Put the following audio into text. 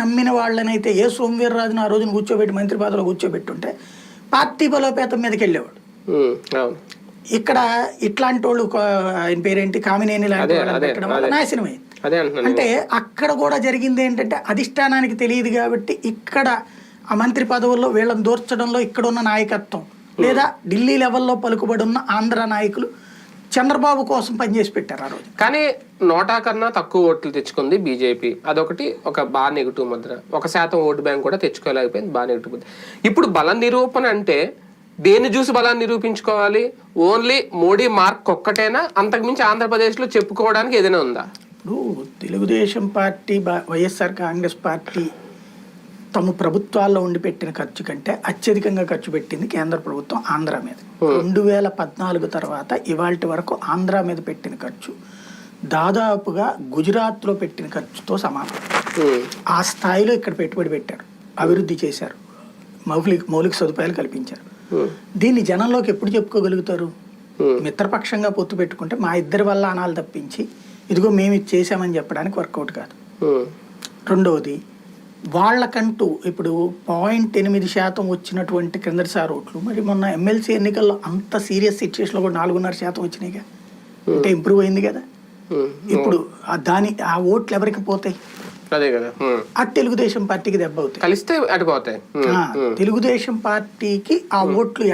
నమ్మిన వాళ్ళనైతే ఏ సోమవీర్రాజును ఆ రోజున కూర్చోబెట్టి మంత్రి పదవిలో కూర్చోబెట్టుంటే పార్టీ బలోపేతం మీదకి వెళ్ళేవాడు. ఇక్కడ ఇట్లాంటి వాళ్ళు ఆయన పేరేంటి? కామినేని లాంటి పెట్టడం వల్ల. నాశనమైంది అంటే అక్కడ కూడా జరిగింది ఏంటంటే అధిష్టానానికి తెలియదు కాబట్టి ఇక్కడ ఆ మంత్రి పదవుల్లో వీళ్ళని దూర్చడంలో ఇక్కడ ఉన్న నాయకత్వం లేదా ఢిల్లీ లెవెల్లో పలుకుబడి ఉన్న ఆంధ్ర నాయకులు చంద్రబాబు కోసం పనిచేసి పెట్టారు ఆ రోజు. కానీ నోటా కన్నా తక్కువ ఓట్లు తెచ్చుకుంది బీజేపీ. అదొకటి ఒక బాగా నెగిటివ్ ముద్ర. ఒక శాతం ఓటు బ్యాంక్ కూడా తెచ్చుకోలేకపోయింది బాగా నెగిటివ్ ముద్ర. ఇప్పుడు బల నిరూపణ అంటే దేన్ని చూసి బలాన్ని నిరూపించుకోవాలి? ఓన్లీ మోడీ మార్క్ ఒక్కటేనా? అంతకుమించి ఆంధ్రప్రదేశ్లో చెప్పుకోవడానికి ఏదైనా ఉందా? ఇప్పుడు తెలుగుదేశం పార్టీ బా- వైఎస్ఆర్ కాంగ్రెస్ పార్టీ తమ ప్రభుత్వాల్లో ఉండి పెట్టిన ఖర్చు కంటే అత్యధికంగా ఖర్చు పెట్టింది కేంద్ర ప్రభుత్వం ఆంధ్ర మీద. రెండు వేల పద్నాలుగు తర్వాత ఇవాళ వరకు ఆంధ్ర మీద పెట్టిన ఖర్చు దాదాపుగా గుజరాత్లో పెట్టిన ఖర్చుతో సమానం. ఉమ్, ఆ స్థాయిలో ఇక్కడ పెట్టుబడి పెట్టారు అభివృద్ధి చేశారు మౌలిక మౌలిక సదుపాయాలు కల్పించారు. ఉమ్, దీన్ని జనంలోకి ఎప్పుడు చెప్పుకోగలుగుతారు? మిత్రపక్షంగా పొత్తు పెట్టుకుంటే మా ఇద్దరి వల్ల అనాలు తప్పించి ఇదిగో మేము ఇది చేసామని చెప్పడానికి వర్కౌట్ కాదు. రెండవది వాళ్ళకంటూ ఇప్పుడు పాయింట్ ఎనిమిది శాతం వచ్చినటువంటి క్రిందటిసారి ఓట్లు. మరి మొన్న ఎమ్మెల్సీ ఎన్నికల్లో అంత సీరియస్ సిచ్యువేషన్లో కూడా నాలుగున్నర శాతం వచ్చినాయిగా. అంటే ఇంప్రూవ్ అయింది కదా. ఉమ్, ఇప్పుడు ఆ దాని ఆ ఓట్లు ఎవరికి పోతాయి? అదే కదా. తెలుగుదేశం పార్టీకి దెబ్బ అవుతాయి. కలిస్తే తెలుగుదేశం పార్టీకి ఆ ఓట్లు